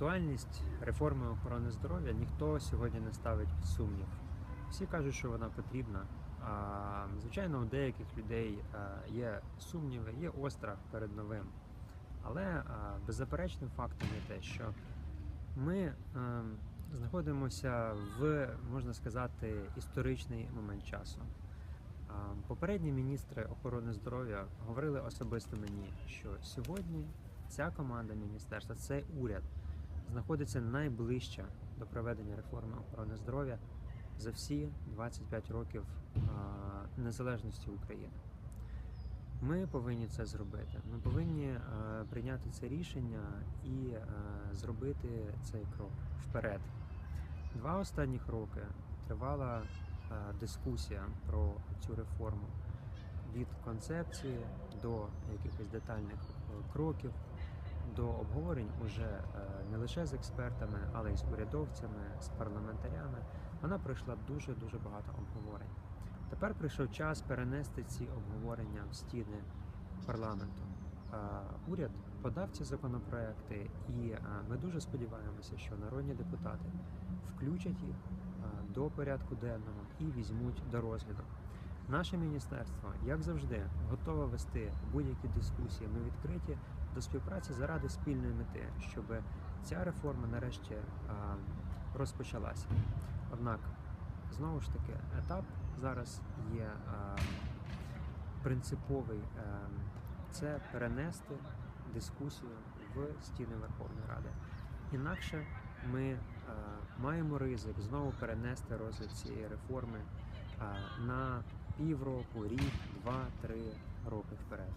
Актуальність реформи охорони здоров'я ніхто сьогодні не ставить під сумнів. Всі кажуть, що вона потрібна. А звичайно, у деяких людей е, є сумніви, є острах перед новим. Але е, беззаперечним фактом є те, що ми е, знаходимося в, можна сказати, історичний момент часу. Попередні міністри охорони здоров'я говорили особисто мені, що сьогодні ця команда міністерства, цей уряд знаходиться найближче до проведення реформи охорони здоров'я за всі 25 років незалежності України. Ми повинні це зробити. Ми повинні е, прийняти це рішення і е, зробити цей крок вперед. Два останніх роки тривала е, дискусія про цю реформу від концепції до якихось детальних кроків, до обговорень уже е, не лише з експертами, але й з урядовцями, з парламентарями. Вона пройшла дуже дуже багато обговорень. Тепер прийшов час перенести ці обговорення в стіни парламенту. Е, Уряд подав ці законопроекти, і е, ми дуже сподіваємося, що народні депутати включать їх до порядку денного і візьмуть до розгляду. Наше міністерство, як завжди, готове вести будь-які дискусії. Ми відкриті до співпраці заради спільної мети, щоб ця реформа нарешті розпочалася. Однак, знову ж таки, етап зараз є принциповий. е, Це перенести дискусію в стіни Верховної Ради. Інакше ми е, маємо ризик знову перенести розгляд цієї реформи на півроку, рік, два, три роки вперед.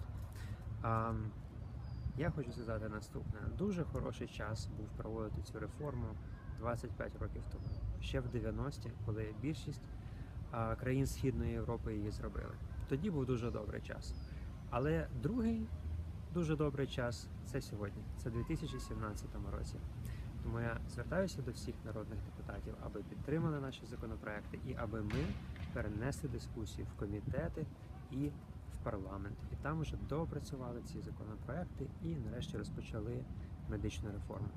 Я хочу сказати наступне: дуже хороший час був проводити цю реформу 25 років тому, ще в 90-ті, коли більшість країн Східної Європи її зробили. Тоді був дуже добрий час. Але другий дуже добрий час це сьогодні, це 2017 році. Тому я звертаюся до всіх народних депутатів, аби підтримали наші законопроекти і аби ми перенесли дискусію в комітети і парламент. І там вже доопрацювали ці законопроекти і нарешті розпочали медичну реформу.